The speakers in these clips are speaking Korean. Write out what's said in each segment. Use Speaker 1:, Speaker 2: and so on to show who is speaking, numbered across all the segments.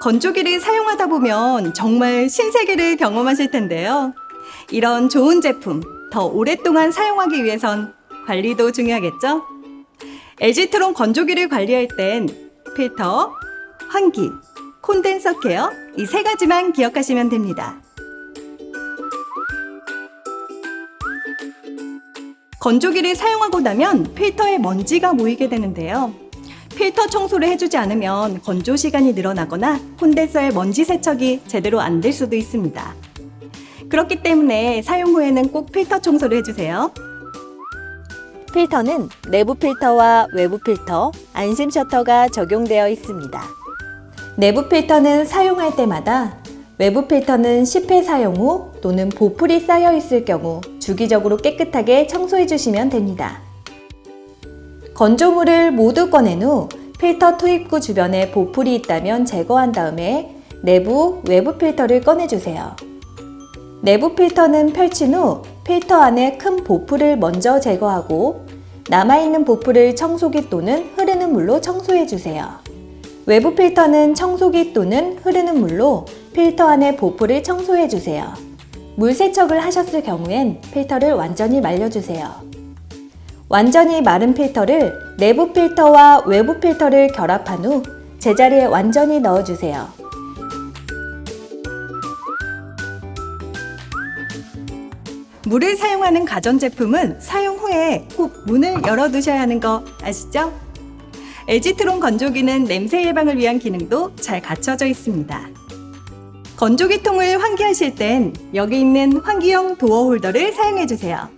Speaker 1: 건조기를 사용하다 보면 정말 신세계를 경험하실 텐데요. 이런 좋은 제품 더 오랫동안 사용하기 위해선 관리도 중요하겠죠? LG트론 건조기를 관리할 땐 필터, 환기, 콘덴서 케어 이 세 가지만 기억하시면 됩니다. 건조기를 사용하고 나면 필터에 먼지가 모이게 되는데요. 필터 청소를 해주지 않으면 건조 시간이 늘어나거나 콘덴서의 먼지 세척이 제대로 안 될 수도 있습니다. 그렇기 때문에 사용 후에는 꼭 필터 청소를 해주세요.
Speaker 2: 필터는 내부 필터와 외부 필터, 안심 셔터가 적용되어 있습니다. 내부 필터는 사용할 때마다 외부 필터는 10회 사용 후 또는 보풀이 쌓여 있을 경우 주기적으로 깨끗하게 청소해 주시면 됩니다. 건조물을 모두 꺼낸 후 필터 투입구 주변에 보풀이 있다면 제거한 다음에 내부, 외부 필터를 꺼내주세요. 내부 필터는 펼친 후 필터 안에 큰 보풀을 먼저 제거하고 남아있는 보풀을 청소기 또는 흐르는 물로 청소해 주세요. 외부 필터는 청소기 또는 흐르는 물로 필터 안의 보풀을 청소해 주세요. 물 세척을 하셨을 경우엔 필터를 완전히 말려주세요. 완전히 마른 필터를 내부 필터와 외부 필터를 결합한 후 제자리에 완전히 넣어주세요.
Speaker 1: 물을 사용하는 가전제품은 사용 후에 꼭 문을 열어두셔야 하는 거 아시죠? LG트론 건조기는 냄새 예방을 위한 기능도 잘 갖춰져 있습니다. 건조기 통을 환기하실 땐 여기 있는 환기용 도어 홀더를 사용해 주세요.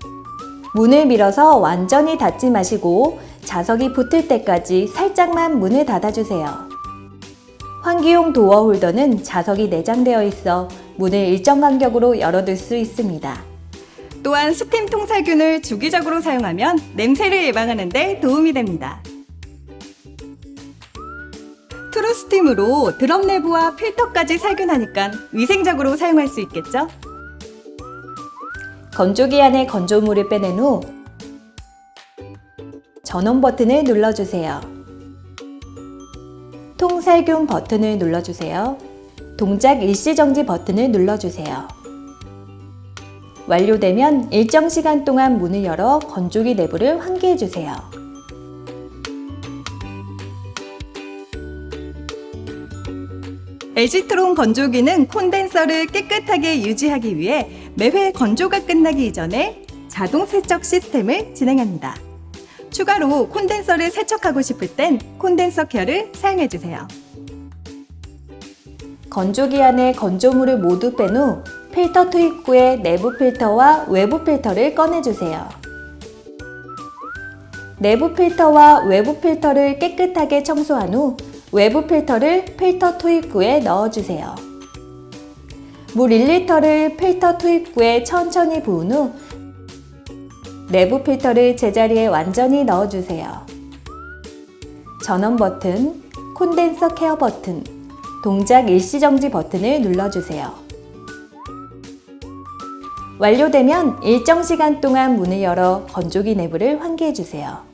Speaker 2: 문을 밀어서 완전히 닫지 마시고 자석이 붙을 때까지 살짝만 문을 닫아주세요. 환기용 도어 홀더는 자석이 내장되어 있어 문을 일정 간격으로 열어둘 수 있습니다.
Speaker 1: 또한 스팀 통살균을 주기적으로 사용하면 냄새를 예방하는 데 도움이 됩니다. 트루스팀으로 드럼 내부와 필터까지 살균하니까 위생적으로 사용할 수 있겠죠?
Speaker 2: 건조기 안에 건조물을 빼낸 후 전원 버튼을 눌러주세요. 통살균 버튼을 눌러주세요. 동작 일시정지 버튼을 눌러주세요. 완료되면 일정 시간 동안 문을 열어 건조기 내부를 환기해주세요.
Speaker 1: LG트론 건조기는 콘덴서를 깨끗하게 유지하기 위해 매회 건조가 끝나기 이전에 자동 세척 시스템을 진행합니다. 추가로 콘덴서를 세척하고 싶을 땐 콘덴서 케어를 사용해 주세요.
Speaker 2: 건조기 안에 건조물을 모두 뺀 후 필터 투입구에 내부 필터와 외부 필터를 꺼내 주세요. 내부 필터와 외부 필터를 깨끗하게 청소한 후 외부 필터를 필터 투입구에 넣어주세요. 물 1리터를 필터 투입구에 천천히 부은 후 내부 필터를 제자리에 완전히 넣어주세요. 전원 버튼, 콘덴서 케어 버튼, 동작 일시정지 버튼을 눌러주세요. 완료되면 일정 시간 동안 문을 열어 건조기 내부를 환기해주세요.